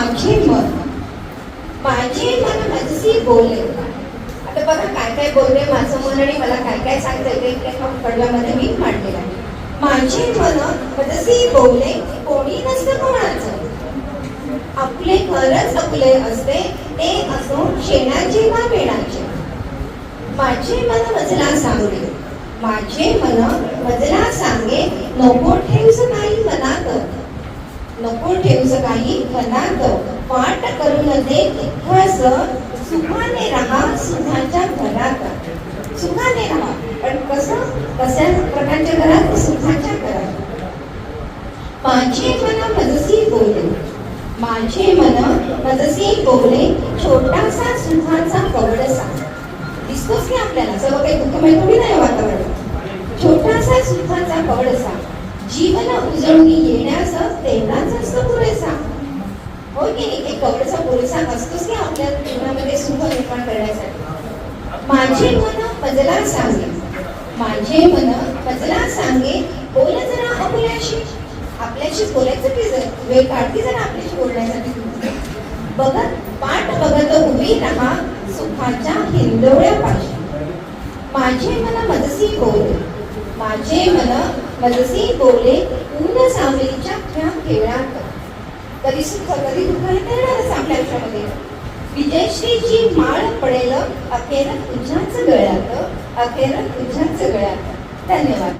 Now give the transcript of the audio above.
माझे मन माझे मन माझ्याशी बोले आता बघा काय काय बोलले माझं मन आणि मला काय काय सांगता येते ते कडव्यामध्ये मी मांडलेलं आहे. माझे मन माझ्याशी बोले कोणी नसतं कोणाचं. आपले घरच आपले असते ते असो शेणाचे ना मेणाचे माझे मन मजला सांगे माझे मन मजला सांगे नको ठेवस नाही मला नको ठेवस काही मनात वाट करून दे इथंच सुखाने राहा सुखाच्या घरात. सुखाने राहा. पण कसं? कशा प्रकारच्या घरात? सुखाच्या घरात. माझे मन मजसी बोले. माझे मन मजसी बोले. छोटासा सुखाचा कवडसा. दिसतोच की आपल्याला? सर्व काही दुःखमय थोडी नाही वातावरण छोटासा सुखाचा कवडसा. जीवन उजळून येण्यास तेवढाच असतो पुरेसा. हो की नाही? एक कवडसा पुरेसा असतोच की आपल्या जीवनामध्ये सुख निर्माण करण्यासाठी. माझे मन मजला सांगे. माझे मन मजला सांगे. बोल जरा आपल्याशी. आपल्याशी बोलायचं की जर वेळ काढती जरा आपल्याशी बोलण्यासाठी. बघत पाठ बघत उभी राहा सुखाच्या हिंदोळ्यापाशी माझे मन मजसी बोल. माझे मन मजसी बोले पूर्ण सावलीच्या त्या खेळात. कधी सुख कधी दुःख हे करणारच आपल्या आयुष्यामध्ये. विजयश्रीची माळ पडेल अखेर तुझ्याच गळ्यात अखेर तुझ्याच गळ्यात. धन्यवाद.